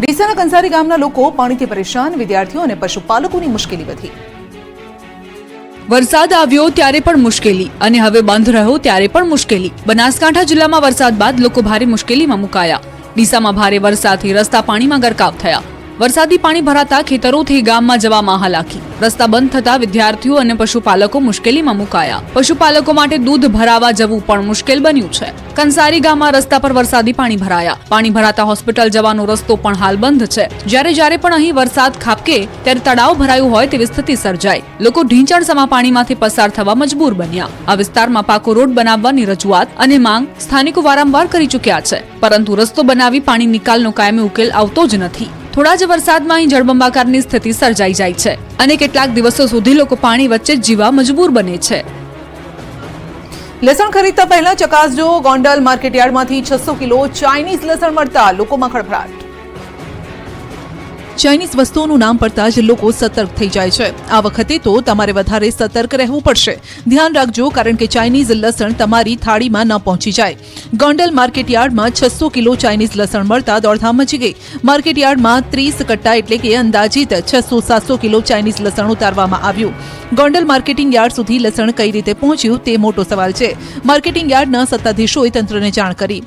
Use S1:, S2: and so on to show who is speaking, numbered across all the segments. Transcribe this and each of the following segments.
S1: ડીસાના કંસારી ગામના લોકો પાણીથી પરેશાન, વિદ્યાર્થીઓ અને પશુપાલકોની મુશ્કેલી વધી.
S2: વરસાદ આવ્યો ત્યારે પણ મુશ્કેલી અને હવે બંધ રહ્યો ત્યારે પણ મુશ્કેલી. બનાસકાંઠા જિલ્લામાં વરસાદ બાદ લોકો ભારે મુશ્કેલીમાં મુકાયા. ડીસામાં ભારે વરસાદથી રસ્તા પાણીમાં ગરકાવ થયા. વરસાદી પાણી ભરાતા ખેતરોથી ગામમાં જવામાં હાલાકી રસ્તા બંધ થતા વિદ્યાર્થીઓ અને પશુપાલકો મુશ્કેલીમાં મુકાયા. પશુપાલકો માટે દૂધ ભરાવા જવું પણ મુશ્કેલ બન્યું છે. કંસારી ગામમાં રસ્તા પર વરસાદી પાણી ભરાયા. પાણી ભરાતા હોસ્પિટલ જવાનો રસ્તો પણ હાલ બંધ છે. જ્યારે જ્યારે પણ અહીં વરસાદ ખાબકે, ત્યારે તળાવ ભરાયું હોય તેવી સ્થિતિ સર્જાય લોકો ઢીંચણ સમા પાણીમાંથી પસાર થવા મજબૂર બન્યા. આ વિસ્તારમાં પાકો રોડ બનાવવાની રજૂઆત અને માંગ સ્થાનિકો વારંવાર કરી ચૂક્યા છે. પરંતુ રસ્તો બનાવી પાણી નિકાલનો કાયમી ઉકેલ આવતો જ નથી. થોડા જ વરસાદમાં અહીં જળબંબાકારની સ્થિતિ સર્જાઈ જાય છે અને કેટલાક દિવસો સુધી લોકો પાણી વચ્ચે જીવા મજબૂર બને છે.
S1: લસણ ખરીદતા પહેલા ચકાસજો, ગોંડલ માર્કેટયાર્ડમાંથી છસો કિલો ચાઇનીઝ લસણ મળતા લોકોમાં ખળભળાટ. ચાઇનીઝ વસ્તુઓનું નામ પડતા જ લોકો સતર્ક થઈ જાય છે. આ વખતે તો તમારે વધારે સતર્ક રહેવું પડશે. ધ્યાન રાખજો કારણ કે ચાઇનીઝ લસણ તમારી થાળીમાં ન પહોંચી જાય. ગોંડલ માર્કેટયાર્ડમાં છસો કિલો ચાઇનીઝ લસણ મળતા દોડધામ મચી ગઈ. માર્કેટયાર્ડમાં ત્રીસ કટ્ટા એટલે કે અંદાજિત છસો સાતસો કિલો ચાઇનીઝ લસણ ઉતારવામાં આવ્યું. ગોંડલ માર્કેટિંગ યાર્ડ સુધી લસણ કઈ રીતે પહોંચ્યું તે મોટો સવાલ છે. માર્કેટિંગ યાર્ડના સત્તાધીશોએ તંત્રને જાણ કરી.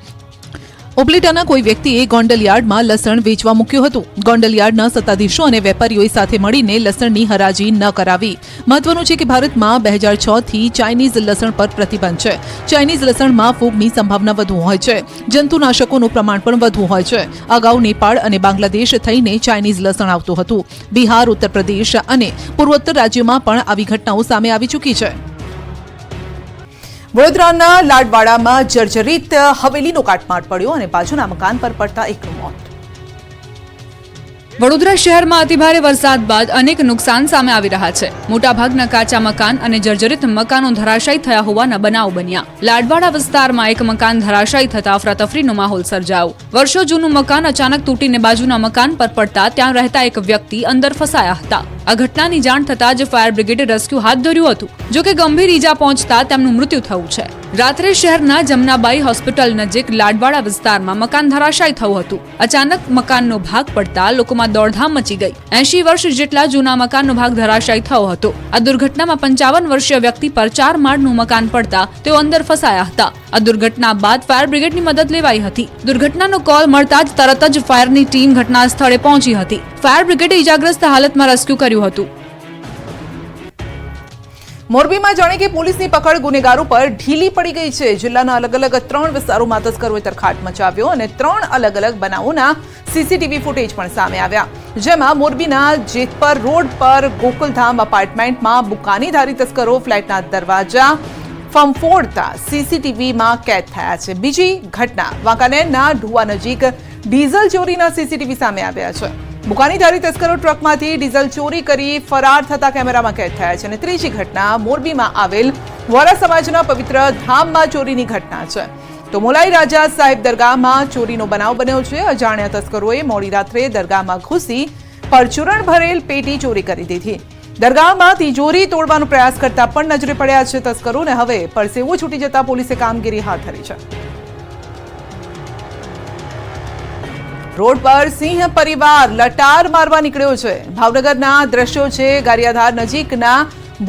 S1: ઉપલેટાના કોઈ વ્યક્તિએ ગોંડલયાર્ડમાં લસણ વેચવા મૂક્યું હતું. ગોંડલયાર્ડના સત્તાધીશો અને વેપારીઓએ સાથે મળીને લસણની હરાજી ન કરાવી. મહત્વનું છે કે ભારતમાં બે હજાર છથી ચાઇનીઝ લસણ પર પ્રતિબંધ છે. ચાઇનીઝ લસણમાં ફૂગની સંભાવના વધુ હોય છે. જંતુનાશકોનું પ્રમાણ પણ વધુ હોય છે. અગાઉ નેપાળ અને બાંગ્લાદેશ થઈને ચાઇનીઝ લસણ આવતું હતું. બિહાર ઉત્તર પ્રદેશ અને પૂર્વોત્તર રાજ્યોમાં પણ આવી ઘટનાઓ સામે આવી ચૂકી છે. વડોદરાના લાડવાડામાં જર્જરિત હવેલીનો કાટમાળ પડ્યો અને બાજુના મકાન પર પડતા એકનું મોત.
S2: વડોદરા શહેરમાં અતિભારે વરસાદ બાદ અનેક નુકસાન સામે આવી રહ્યા છે. મોટાભાગના કાચા મકાન અને જર્જરિત મકાનો ધરાશાયી થયા હોવાના બનાવ બન્યા. લાડવાડા વિસ્તારમાં એક મકાન ધરાશાયી થતા અફરાતફરીનો માહોલ સર્જાયો. વર્ષો જૂનું મકાન અચાનક તૂટીને બાજુના મકાન પર પડતા ત્યાં રહેતા એક વ્યક્તિ અંદર ફસાયા હતા. આ ઘટનાની જાણ થતાં જ ફાયર બ્રિગેડે રેસ્ક્યુ હાથ ધર્યું હતું. જો કે ગંભીર ઈજા પહોંચતા તેમનું મૃત્યુ થયું છે. રાત્રે શહેરના જમનાબાઈ હોસ્પિટલ નજીક લાડવાડા વિસ્તારમાં મકાન ધરાશાયી થયું હતું. અચાનક મકાનનો ભાગ પડતા લોકોમાં દોડધામ મચી ગઈ. એંશી વર્ષ જેટલા જૂના મકાનનો ભાગ ધરાશાયી થયો હતો. આ દુર્ઘટનામાં પંચાવન વર્ષીય વ્યક્તિ પર ચાર માળનું મકાન પડતા તેઓ અંદર ફસાયા હતા. આ દુર્ઘટના બાદ ફાયર બ્રિગેડની મદદ લેવાઈ હતી. દુર્ઘટનાનો કોલ મળતા જ તરત જ ફાયરની ટીમ ઘટના સ્થળે પહોંચી હતી. ફાયર બ્રિગેડે ઇજાગ્રસ્ત હાલતમાં રેસ્ક્યુ કર્યું હતું.
S1: મોરબીમાં જાણે કે પોલીસની પકડ ગુનેગારો પર ઢીલી પડી ગઈ છે. જિલ્લાના અલગ અલગ ત્રણ વિસ્તારોમાં તસ્કરોએ તરખાટ મચાવ્યો અને ત્રણ અલગ અલગ બનાવોના સીસીટીવી ફૂટેજ પણ સામે આવ્યા. જેમાં મોરબીના જેતપર રોડ પર ગોકુલધામ અપાર્ટમેન્ટમાં બુકાનીધારી તસ્કરો, ફ્લેટના દરવાજા ફંફોડતા સીસીટીવીમાં કેદ થયા છે. બીજી ઘટના વાંકાનેરના ઢુવા નજીક ડીઝલ ચોરીના સીસીટીવી સામે આવ્યા છે. બુકાનીધારી તસ્કરો ટ્રકમાંથી ડીઝલ ચોરી કરી ફરાર થતા કેમેરામાં કેદ થયા છે અને ત્રીજી ઘટના મોરબીમાં આવેલ વોરા સમાજના પવિત્ર ધામમાં ચોરીની ઘટના છે. તો મોલાઈ રાજા સાહેબ દરગાહમાં ચોરીનો બનાવ બન્યો છે. અજાણ્યા તસ્કરોએ મોડી રાત્રે દરગાહમાં ઘૂસી પરચુરણ ભરેલ પેટી ચોરી કરી દીધી. દરગાહમાં તિજોરી તોડવાનો પ્રયાસ કરતા પણ નજરે પડ્યા છે તસ્કરોને. હવે પરસેવો છૂટી જતા પોલીસે કામગીરી હાથ ધરી છે. રોડ પર સિંહ પરિવાર લટાર મારવા નીકળ્યો છે. ભાવનગરના દ્રશ્યો છે, ગારિયાધાર નજીકના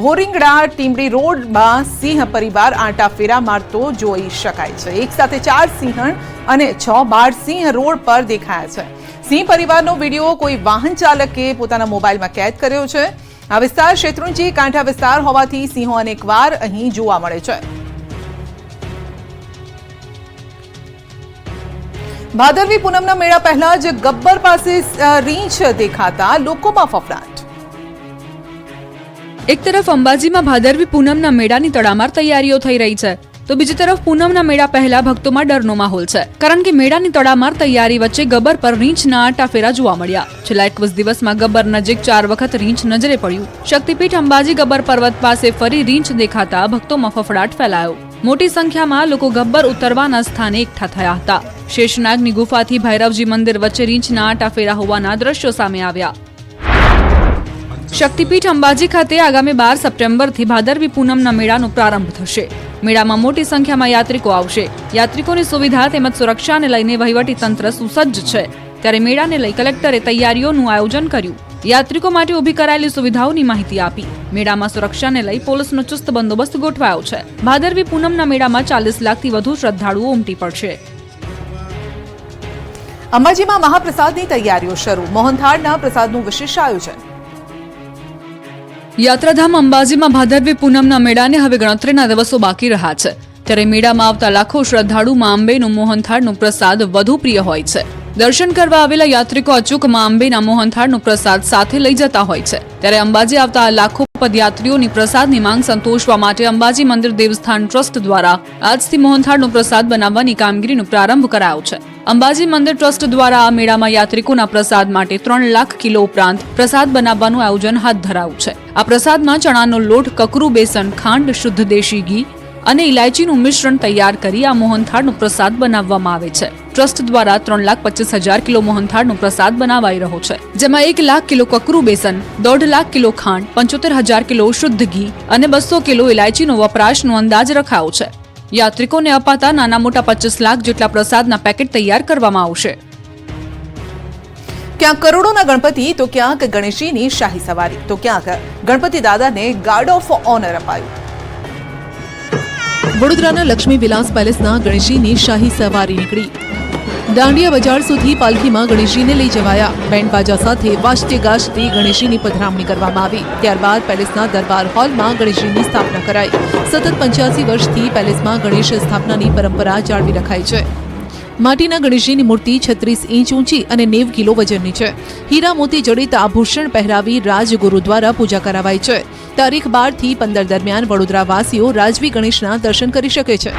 S1: ભોરિંગડા ટીમડી રોડમાં સિંહ પરિવાર આંટા ફેરા મારતો જોઈ શકાય છે. એક સાથે ચાર સિંહણ અને છ બાળ સિંહ રોડ પર દેખાયા છે. સિંહ પરિવારનો વીડિયો કોઈ વાહન ચાલકે પોતાના મોબાઈલમાં કેદ કર્યો છે. આ વિસ્તાર શેત્રુંજી કાંઠા વિસ્તાર હોવાથી સિંહો અનેકવાર અહીં જોવા મળે છે. ભાદરવી પૂનમના મેળા પહેલા જ ગબ્બર પાસે રીંછ દેખાતા લોકોમાં ફફડાટ.
S2: એક તરફ અંબાજીમાં ભાદરવી પૂનમના મેળાની તડામાર તૈયારીઓ થઈ રહી છે, તો બીજી તરફ પૂનમના મેળા પહેલા ભક્તોમાં ડરનો માહોલ છે, કારણ કે મેળાની તડામાર તૈયારી વચ્ચે ગબ્બર પર રીંછના આટાફેરા જોવા મળ્યા. છેલ્લા એકવીસ દિવસમાં ગબ્બર નજીક ચાર વખત રીંછ નજરે પડ્યું. શક્તિપીઠ અંબાજી ગબ્બર પર્વત પાસે ફરી રીંછ દેખાતા ભક્તોમાં ફફડાટ ફેલાયો. મોટી સંખ્યામાં લોકો ગબ્બર ઉતરવાના સ્થાને એકઠા થયા હતા. શેષનાગની ગુફાથી ભૈરવજી મંદિર વચ્ચે રીંછના આટાફેરા હોવાના દ્રશ્યો સામે આવ્યા. શક્તિપીઠ અંબાજી ખાતે આગામી બાર સપ્ટેમ્બરથી ભાદરવી પૂનમના મેળાનો પ્રારંભ થશે. મેળામાં મોટી સંખ્યામાં યાત્રિકો આવશે. યાત્રિકોની સુવિધા તેમજ સુરક્ષાને લઈને વહીવટી તંત્ર સુસજ્જ છે. ત્યારે મેળાને લઈ કલેક્ટરે તૈયારીઓનું આયોજન કર્યું. યાત્રિકો માટે ઊભી કરાયેલી સુવિધાઓની માહિતી આપી. મેળામાં સુરક્ષાને લઈ પોલીસનો ચુસ્ત બંદોબસ્ત ગોઠવાયો છે. ભાદરવી પૂનમના મેળામાં ચાલીસ લાખથી વધુ શ્રદ્ધાળુઓ ઉમટી પડશે.
S1: અંબાજીમાં મહાપ્રસાદની તૈયારીઓ શરૂ. મોહનથાળના પ્રસાદનું વિશેષ આયોજન.
S2: યાત્રાધામ અંબાજીમાં ભાદરવી પૂનમના મેળાને હવે ગણતરીના દિવસો બાકી રહ્યા છે. ત્યારે મેળામાં આવતા લાખો શ્રદ્ધાળુમાં અંબેનું મોહનથાળનું પ્રસાદ વધુ પ્રિય હોય છે. દર્શન કરવા આવેલા યાત્રિકો અચૂકમાં અંબેના મોહનથાળનો પ્રસાદ સાથે લઈ જતા હોય છે. ત્યારે અંબાજી આવતા લાખો પદયાત્રીઓની પ્રસાદની માંગ સંતોષવા માટે અંબાજી મંદિર દેવસ્થાન ટ્રસ્ટ દ્વારા આજથી મોહનથાળનો પ્રસાદ બનાવવાની કામગીરીનો પ્રારંભ કરાયો છે. અંબાજી મંદિર ટ્રસ્ટ દ્વારા આ મેળામાં યાત્રિકોના પ્રસાદ માટે ત્રણ લાખ કિલો ઉપરાંત પ્રસાદ બનાવવાનું આયોજન હાથ ધરાયું છે. આ પ્રસાદમાં ચણાનો લોટ, કકરું બેસન, ખાંડ, શુદ્ધ દેશી ઘી અને ઇલાયચીનું મિશ્રણ તૈયાર કરી આ મોહનથાળનો પ્રસાદ બનાવવામાં આવે છે. ટ્રસ્ટ દ્વારા ત્રણ લાખ પચીસ હજાર કિલો મોહનથાળનો પ્રસાદ બનાવાઈ રહ્યો છે જેમાં એક લાખ કિલો કકરું બેસન દોઢ લાખ કિલો ખાંડ પંચોતેર હજાર કિલો શુદ્ધ ઘી અને બસો કિલો ઇલાયચીનો વપરાશનો અંદાજ રખાયો છે. યાત્રિકોને અપાતા નાના મોટા પચીસ લાખ જેટલા પ્રસાદના પેકેટ તૈયાર કરવામાં આવશે.
S1: ક્યાંક કરોડોના ગણપતિ તો ક્યાંક ગણેશજીની શાહી સવારી તો ક્યાંક ગણપતિ દાદાને ગાર્ડ ઓફ ઓનર અપાયું. વડોદરાના લક્ષ્મી વિલાસ પેલેસના ગણેશજીની શાહી સવારી નીકળી. દાંડિયા બજાર સુધી પાલખીમાં ગણેશજીને લઈ જવાયા. બેન્ડ બાજા સાથે વાજતે ગાજતે ગણેશજીની પધરામણી કરવામાં આવી. ત્યારબાદ પેલેસના દરબાર હોલમાં ગણેશજીની સ્થાપના કરાઈ. સતત પંચ્યાસી વર્ષથી પેલેસમાં ગણેશ સ્થાપનાની પરંપરા જાળવી રખાઈ છે. માટીના ગણેશજીની મૂર્તિ છત્રીસ ઇંચ ઊંચી અને નેવ કિલો વજનની છે. હીરા મોતી જડિત આભૂષણ પહેરાવી રાજગુરુ દ્વારા પૂજા કરાવાય છે. તારીખ બારથી પંદર દરમિયાન વડોદરા વાસીઓ રાજવી ગણેશના દર્શન કરી શકે છે.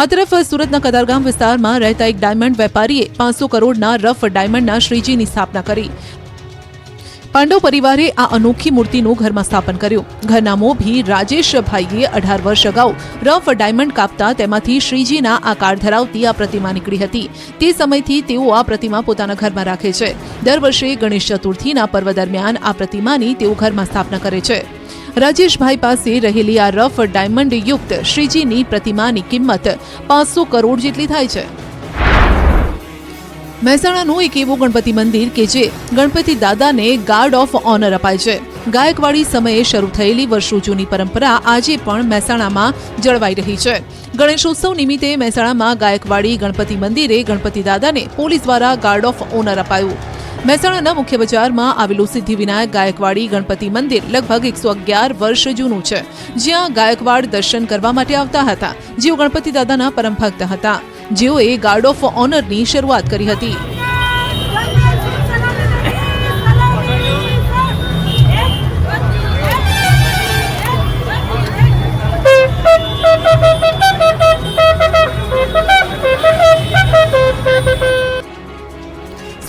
S1: આ તરફ સુરતના કતારગામ વિસ્તારમાં રહેતા એક ડાયમંડ વેપારીએ પાંચસો કરોડના રફ ડાયમંડના શ્રીજીની સ્થાપના કરી. પાંડવ પરિવારે આ અનોખી મૂર્તિનું ઘરમાં સ્થાપન કર્યું. ઘરના મોભી રાજેશભાઈએ અઢાર વર્ષ અગાઉ રફ ડાયમંડ કાપતા તેમાંથી શ્રીજીના આકાર ધરાવતી આ પ્રતિમા નીકળી હતી. તે સમયથી તેઓ આ પ્રતિમા પોતાના ઘરમાં રાખે છે. દર વર્ષે ગણેશ ચતુર્થીના પર્વ દરમિયાન આ પ્રતિમાની તેઓ ઘરમાં સ્થાપના કરે છે. રાજેશભાઈ પાસે રહેલી આ રફ ડાયમંડ યુક્ત શ્રીજીની પ્રતિમાની કિંમત પાંચસો કરોડ જેટલી થાય છે. મહેસાણાનું એક એવું ગણપતિ મંદિર કે જે ગણપતિ દાદાને ગાર્ડ ઓફ ઓનર અપાય છે. ગાયકવાડી સમયે શરૂ થયેલી વર્ષો જૂની પરંપરા આજે પણ મહેસાણામાં જળવાઈ રહી છે. ગણેશોત્સવ નિમિત્તે મહેસાણામાં ગાયકવાડી ગણપતિ મંદિરે ગણપતિ દાદાને પોલીસ દ્વારા ગાર્ડ ઓફ ઓનર અપાયું. મહેસાણાના મુખ્ય બજારમાં આવેલું સિદ્ધિવિનાયક ગાયકવાડી ગણપતિ મંદિર લગભગ એકસો અગિયાર વર્ષ જૂનું છે. જ્યાં ગાયકવાડ દર્શન કરવા માટે આવતા હતા. જેઓ ગણપતિ દાદાના પરમ ભક્ત હતા. જેઓએ ગાર્ડ ઓફ ઓનરની શરૂઆત કરી હતી.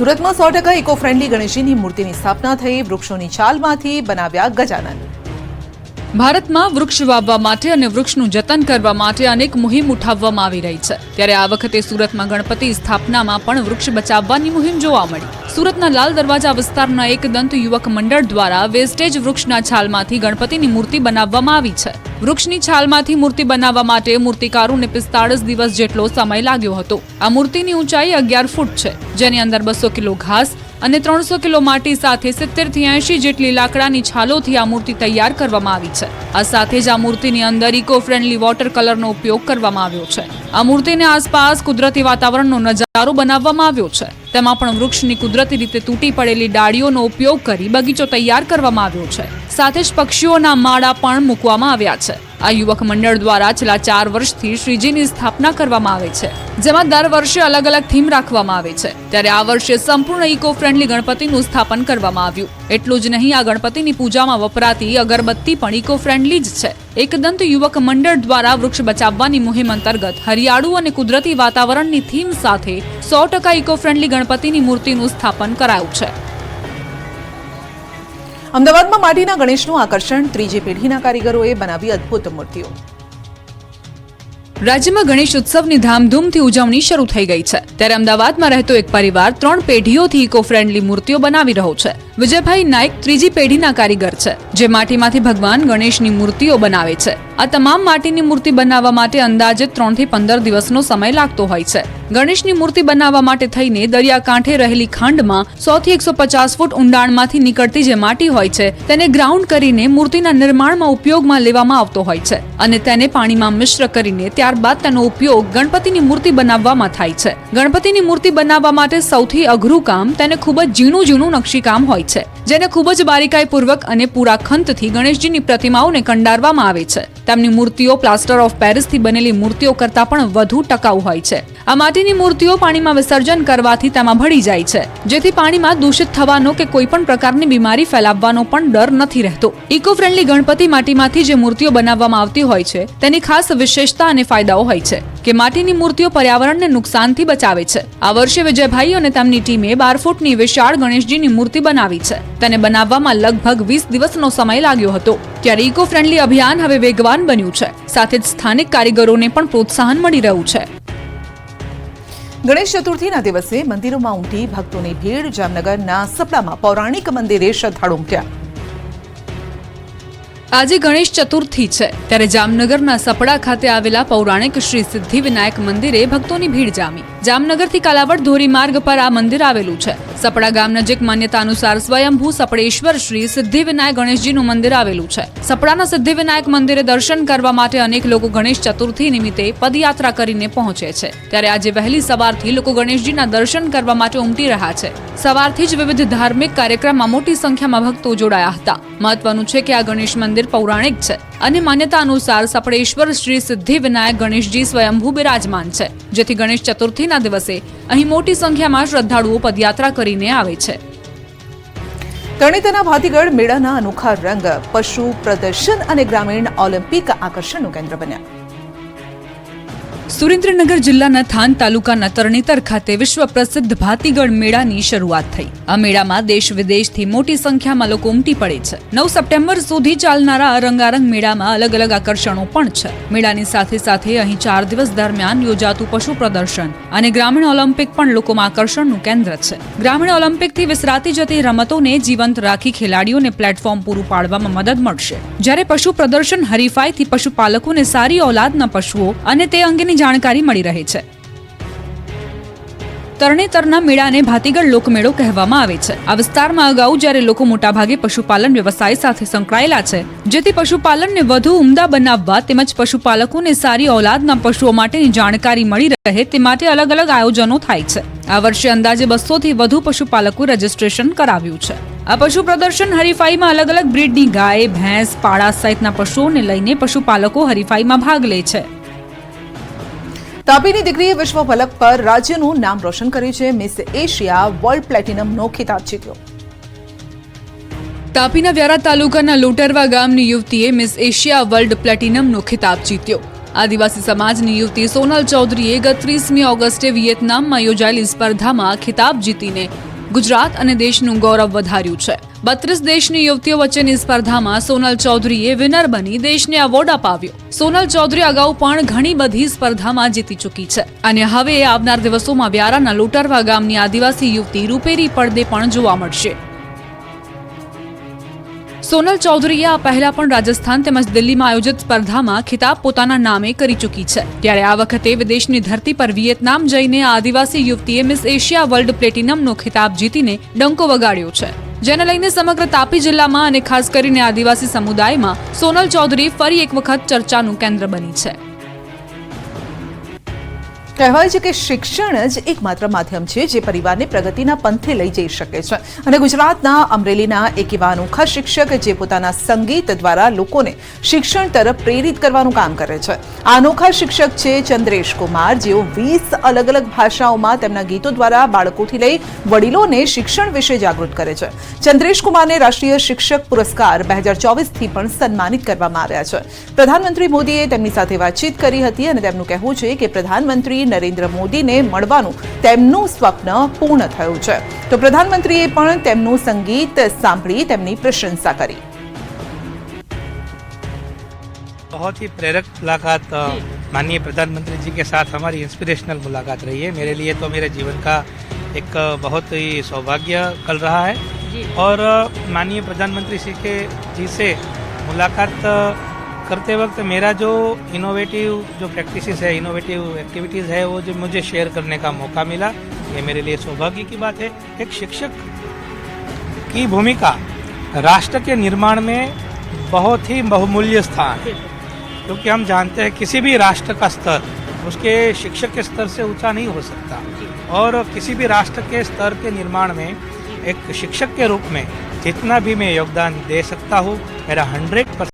S1: સુરતમાં સો ટકા ઇકો ફ્રેન્ડલી ગણેશજીની મૂર્તિની સ્થાપના થઈ, વૃક્ષોની છાલમાંથી બનાવ્યા ગજાનન.
S2: ભારતમાં વૃક્ષ વાવવા માટે અને વૃક્ષનું જતન કરવા માટે અનેક મુહિમ ઉઠાવવામાં આવી રહી છે. ત્યારે આ વખતે સુરતમાં ગણપતિ સ્થાપનામાં પણ વૃક્ષ બચાવવાની મુહિમ જોવા મળી. સુરતના લાલ દરવાજા વિસ્તારના એક દંત યુવક મંડળ દ્વારા વેસ્ટેજ વૃક્ષના છાલમાંથી ગણપતિની મૂર્તિ બનાવવામાં આવી છે. વૃક્ષની છાલમાંથી મૂર્તિ બનાવવા માટે મૂર્તિકારોને પિસ્તાળીસ દિવસ જેટલો સમય લાગ્યો હતો. આ મૂર્તિની ઊંચાઈ અગિયાર ફૂટ છે, જેની અંદર બસો કિલો ઘાસ અને ત્રણસો કિલો માટી સાથે સિત્તેરથી એંશી જેટલી લાકડાની છાલોથી આ મૂર્તિ તૈયાર કરવામાં આવી છે. આ સાથે જ આ મૂર્તિની અંદર ઇકો ફ્રેન્ડલી વોટર કલરનો ઉપયોગ કરવામાં આવ્યો છે. આ મૂર્તિને આસપાસ કુદરતી વાતાવરણનો નજારો બનાવવામાં આવ્યો છે. તેમાં પણ વૃક્ષની કુદરતી રીતે તૂટી પડેલી ડાળીઓનો ઉપયોગ કરી બગીચો તૈયાર કરવામાં આવ્યો છે. સાથે જ પક્ષીઓના માળા પણ મૂકવામાં આવ્યા છે. આ યુવક મંડળ દ્વારા છેલ્લા ચાર વર્ષથી શ્રીજીની સ્થાપના કરવામાં આવે છે, જેમાં દર વર્ષે અલગ અલગ થીમ રાખવામાં આવે છે. ત્યારે આ વર્ષે સંપૂર્ણ ઇકો ફ્રેન્ડલી ગણપતિનું સ્થાપન કરવામાં આવ્યું. એટલું જ નહીં, આ ગણપતિની પૂજામાં વપરાતી અગરબત્તી પણ ઇકો ફ્રેન્ડલી જ છે. એકદંત યુવક મંડળ દ્વારા વૃક્ષ બચાવવાની મુહિમ અંતર્ગત હરિયાળું અને કુદરતી વાતાવરણની થીમ સાથે સો ટકા ઇકો ફ્રેન્ડલી ગણપતિની મૂર્તિનું સ્થાપન કરાયું છે.
S1: અમદાવાદમાં માટીના ગણેશનું આકર્ષણ, ત્રીજી પેઢીના કારીગરોએ બનાવી અદ્ભુત મૂર્તિઓ.
S2: રાજ્યમાં ગણેશ ઉત્સવની ધામધૂમથી ઉજવણી શરૂ થઈ ગઈ છે. ત્યારે અમદાવાદમાં રહેતો એક પરિવાર ત્રણ પેઢીઓથી ઇકો ફ્રેન્ડલી મૂર્તિઓ બનાવી રહ્યો છે. વિજયભાઈ નાયક ત્રીજી પેઢીના કારીગર છે, જે માટીમાંથી ભગવાન ગણેશની મૂર્તિઓ બનાવે છે. આ તમામ માટીની મૂર્તિ બનાવવા માટે અંદાજે ત્રણથી પંદર દિવસનો સમય લાગતો હોય છે. ગણેશની મૂર્તિ બનાવવા માટે થઈને દરિયાકાંઠે રહેલી ખાંડમાં સો થી એકસો પચાસ ફૂટ ઊંડાણમાંથી નીકળતી જે માટી હોય છે, તેને ગ્રાઉન્ડ કરીને મૂર્તિના નિર્માણમાં ઉપયોગમાં લેવામાં આવતો હોય છે અને તેને પાણીમાં મિશ્ર કરીને ત્યારબાદ તેનો ઉપયોગ ગણપતિની મૂર્તિ બનાવવામાં થાય છે. ગણપતિની મૂર્તિ બનાવવા માટે સૌથી અઘરું કામ તેને ખૂબ જ ઝીણું ઝીણું નકશીકામ હોય છે, જેને ખૂબ જ બારીકાઈપૂર્વક અને પૂરા ખંતથી ગણેશજીની પ્રતિમાઓને કંડારવામાં આવે છે. તેમની મૂર્તિઓ પ્લાસ્ટર ઓફ પેરિસથી બનેલી મૂર્તિઓ કરતાં પણ વધુ ટકાઉ હોય છે. આ માટીની મૂર્તિઓ પાણીમાં વિસર્જન કરવાથી તેમાં ભળી જાય છે, જેથી પાણીમાં દૂષિત થવાનો કે કોઈ પણ પ્રકારની બીમારી ફેલાવવાનો પણ ડર નથી રહેતો. ઇકો ફ્રેન્ડલી ગણપતિ માટીમાંથી જે મૂર્તિઓ બનાવવામાં આવતી હોય છે, તેની ખાસ વિશેષતા અને ફાયદાઓ હોય છે. કે માટીની મૂર્તિઓ પર્યાવરણને નુકસાનથી બચાવે છે. આ વર્ષે વિજયભાઈ અને તેમની ટીમે બાર ફૂટની વિશાળ ગણેશજીની મૂર્તિ બનાવી છે. તેને બનાવવામાં લગભગ વીસ દિવસનો સમય લાગ્યો હતો. ત્યારે ઇકો ફ્રેન્ડલી અભિયાન હવે વેગવાન બન્યું છે. સાથે જ સ્થાનિક કારીગરોને પણ પ્રોત્સાહન મળી રહ્યું છે.
S1: ગણેશ ચતુર્થીના દિવસે મંદિરોમાં ઉમટી ભક્તોની ભીડ જામનગરના સપડામાં પૌરાણિક મંદિરે શ્રદ્ધાળુ ઉમટ્યા.
S2: આજે ગણેશ ચતુર્થી છે. ત્યારે જામનગરના સપડા ખાતે આવેલા પૌરાણિક શ્રી સિદ્ધિવિનાયક મંદિરે ભક્તોની ભીડ જામી. જામનગરથી કાલાવડ ધોરીમાર્ગ પર આ મંદિર આવેલું છે. સપડા ગામ નજીક માન્યતા અનુસાર સ્વયંભૂ સપડેશ્વર શ્રી સિદ્ધિવિનાયક ગણેશજીનું મંદિર આવેલું છે. સપડાના સિદ્ધિવિનાયક મંદિરે દર્શન કરવા માટે અનેક લોકો ગણેશ ચતુર્થી નિમિત્તે પદયાત્રા કરીને પહોંચે છે. ત્યારે આજે વહેલી સવારથી લોકો ગણેશજીના દર્શન કરવા માટે ઉમટી રહ્યા છે. સવારથી જ વિવિધ ધાર્મિક કાર્યક્રમમાં મોટી સંખ્યામાં ભક્તો જોડાયા હતા. મહત્વનું છે કે આ ગણેશ મંદિર પૌરાણિક છે. અને માન્યતા અનુસાર સપડેશ્વર શ્રી સિદ્ધિ વિનાયક ગણેશજી સ્વયંભૂ બિરાજમાન છે, જેથી ગણેશ ચતુર્થીના દિવસે અહીં મોટી સંખ્યામાં શ્રદ્ધાળુઓ પદયાત્રા કરીને આવે છે.
S1: તરણેતરના ભાતીગઢ મેળાના અનોખા રંગ, પશુ પ્રદર્શન અને ગ્રામીણ ઓલિમ્પિક આકર્ષણનું કેન્દ્ર બન્યા.
S2: સુરેન્દ્રનગર જિલ્લાના થાન તાલુકાના તરણેતર ખાતે વિશ્વ પ્રસિદ્ધ ભાતીગળ મેળાની શરૂઆત થઈ. આ મેળામાં દેશ વિદેશથી મોટી સંખ્યામાં લોકો ઉમટી પડે છે. નવ સપ્ટેમ્બર સુધી ચાલનારા રંગારંગ મેળામાં અલગ અલગ આકર્ષણો પણ છે. મેળાની સાથે સાથે અહીં ચાર દિવસ દરમિયાન યોજાતું પશુ પ્રદર્શન અને ગ્રામીણ ઓલિમ્પિક પણ લોકોમાં આકર્ષણનું કેન્દ્ર છે. ગ્રામીણ ઓલિમ્પિકથી વિસરાતી જતી રમતોને જીવંત રાખી ખેલાડીઓને પ્લેટફોર્મ પૂરું પાડવામાં મદદ મળશે. જ્યારે પશુ પ્રદર્શન હરીફાઈથી પશુપાલકોને સારી ઓલાદના પશુઓ અને તે અંગેની જાણકારી મળી રહી છે. તરણેતરના મેળાને ભાતીગળ લોકમેળો કહેવામાં આવે છે. આ વિસ્તારમાં અગાઉ જ્યારે લોકો મોટાભાગે પશુપાલન વ્યવસાય સાથે સંકળાયેલા છે, જેથી પશુપાલનને વધુ ઉમદા બનાવવા તેમજ પશુપાલકોને સારી ઓલાદના પશુઓ માટેની જાણકારી મળી રહે તે માટે અલગ અલગ આયોજનો થાય છે. આ વર્ષે અંદાજે બસો થી વધુ પશુપાલકો રજીસ્ટ્રેશન કરાવ્યું છે. આ પશુ પ્રદર્શન હરીફાઈમાં અલગ અલગ બ્રીડની ગાય, ભેંસ પાડા સહિતના પશુઓને લઈને પશુપાલકો હરીફાઈમાં ભાગ લે છે.
S1: તાપીની દીકરીએ વિશ્વ ફલક પર રાજ્યનું નામ રોશન કર્યું છે. મિસ એશિયા વર્લ્ડ પ્લેટિનમનો ખિતાબ જીત્યો.
S2: તાપીના વ્યારા તાલુકાના લોટરવા ગામની યુવતીએ મિસ એશિયા વર્લ્ડ પ્લેટિનમનો ખિતાબ જીત્યો. આદિવાસી સમાજની યુવતી સોનલ ચૌધરીએ ગત ત્રીસમી ઓગસ્ટે વિયેતનામમાં યોજાયેલી સ્પર્ધામાં ખિતાબ જીતીને ગુજરાત અને દેશનું ગૌરવ વધાર્યું છે. બત્રીસ દેશની યુવતીઓ વચ્ચેની સ્પર્ધામાં સોનલ ચૌધરીએ વિનર બની દેશને એવોર્ડ અપાવ્યો. સોનલ ચૌધરી અગાઉ પણ ઘણી બધી સ્પર્ધામાં જીતી ચૂકી છે. અને હવે આવનાર દિવસોમાં વ્યારાના લોટરવા ગામની આદિવાસી યુવતી રૂપેરી પડદે પણ જોવા મળશે. સોનલ ચૌધરીએ આ પહેલા પણ રાજસ્થાન તેમજ દિલ્હીમાં આયોજિત સ્પર્ધામાં ખિતાબ પોતાના નામે કરી ચૂકી છે. ત્યારે આ વખતે વિદેશની ધરતી પર વિયેતનામ જઈને આદિવાસી યુવતીએ મિસ એશિયા વર્લ્ડ પ્લેટિનમનો ખિતાબ જીતીને ડંકો વગાડ્યો છે. જેને લઈને સમગ્ર તાપી જિલ્લામાં અને ખાસ કરીને આદિવાસી સમુદાયમાં સોનલ ચૌધરી ફરી એક વખત ચર્ચાનું કેન્દ્ર બની છે.
S1: કહેવાય છે કે શિક્ષણ જ એકમાત્ર માધ્યમ છે જે પરિવારને પ્રગતિના પંથે લઈ જઈ શકે છે. અને ગુજરાતના અમરેલીના એક એવા અનોખા શિક્ષક જે પોતાના સંગીત દ્વારા લોકોને શિક્ષણ તરફ પ્રેરિત કરવાનું કામ કરે છે. આ અનોખા શિક્ષક છે ચંદ્રેશ કુમાર. જેઓ વીસ અલગ અલગ ભાષાઓમાં તેમના ગીતો દ્વારા બાળકોથી લઈ વડીલોને શિક્ષણ વિશે જાગૃત કરે છે. ચંદ્રેશ કુમારને રાષ્ટ્રીય શિક્ષક પુરસ્કાર બે હજાર ચોવીસથી પણ સન્માનિત કરવામાં આવ્યા છે. પ્રધાનમંત્રી મોદીએ તેમની સાથે વાતચીત કરી હતી અને તેમનું કહેવું છે કે પ્રધાનમંત્રી નરેન્દ્ર મોદીને મળવાનું તેમનું સ્વપ્ન પૂર્ણ થયું છે તો પ્રધાનમંત્રીએ પણ તેમનું સંગીત સાંભળી તેમની પ્રશંસા કરી
S3: बहुत ही प्रेरक मुलाकात अ, माननीय प्रधानमंत्री जी के साथ हमारी इंस्पिरेशनल मुलाकात रही है मेरे लिए तो मेरे जीवन का एक अ, बहुत ही सौभाग्य कल रहा है और अ, माननीय प्रधानमंत्री श्री के जी से मुलाकात अ, करते वक्त मेरा जो इनोवेटिव जो प्रैक्टिसेस है इनोवेटिव एक्टिविटीज़ है, वो जो मुझे शेयर करने का मौका मिला, ये मेरे लिए सौभाग्य की बात है। एक शिक्षक की भूमिका राष्ट्र के निर्माण में बहुत ही बहुमूल्य स्थान है। क्योंकि हम जानते हैं किसी भी राष्ट्र का स्तर, उसके शिक्षक के स्तर से ऊँचा नहीं हो सकता। और किसी भी राष्ट्र के स्तर के निर्माण में एक शिक्षक के रूप में जितना भी मैं योगदान दे सकता हूँ, मेरा हंड्रेड